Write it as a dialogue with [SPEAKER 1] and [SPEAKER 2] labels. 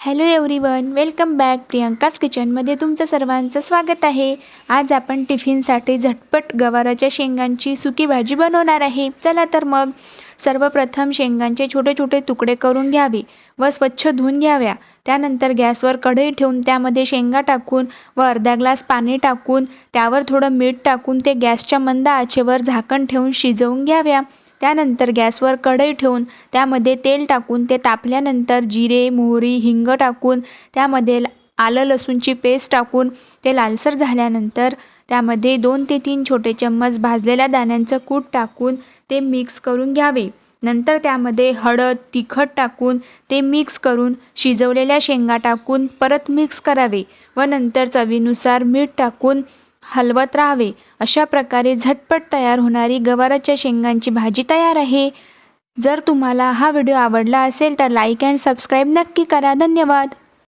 [SPEAKER 1] Hello everyone welcome back प्रियंकाच किचनमध्ये तुमचं सर्वांचं स्वागत आहे. आज आपण टिफिनसाठी झटपट गवाराच्या शेंगांची सुकी भाजी बनवणार आहे. चला तर मग सर्वप्रथम शेंगांचे छोटे छोटे तुकडे करून घ्यावे व स्वच्छ धुवून घ्याव्या. त्यानंतर गॅसवर कढई ठेवून त्यामध्ये शेंगा टाकून व अर्धा ग्लास पाणी टाकून त्यावर थोडं मीठ टाकून ते गॅसच्या मंद आचेवर झाकण ठेवून शिजवून घ्याव्या. त्यानंतर गॅसवर कढई ठेवून त्यामध्ये तेल टाकून ते तापल्यानंतर जिरे मोहरी हिंग टाकून त्यामध्ये आलं लसूणची पेस्ट टाकून ते लालसर झाल्यानंतर त्यामध्ये दोन ते तीन छोटे चम्मच भाजलेल्या दाण्यांचं कूट टाकून ते मिक्स करून घ्यावे. नंतर त्यामध्ये हळद तिखट टाकून ते मिक्स करून शिजवलेल्या शेंगा टाकून परत मिक्स करावे व नंतर चवीनुसार मीठ टाकून हलवत राहावे. अशा प्रकारे झटपट तयार होणारी गवाराच्या शेंगांची भाजी तयार आहे. जर तुम्हाला हा व्हिडिओ आवडला असेल तर लाईक अँड सबस्क्राईब नक्की करा. धन्यवाद.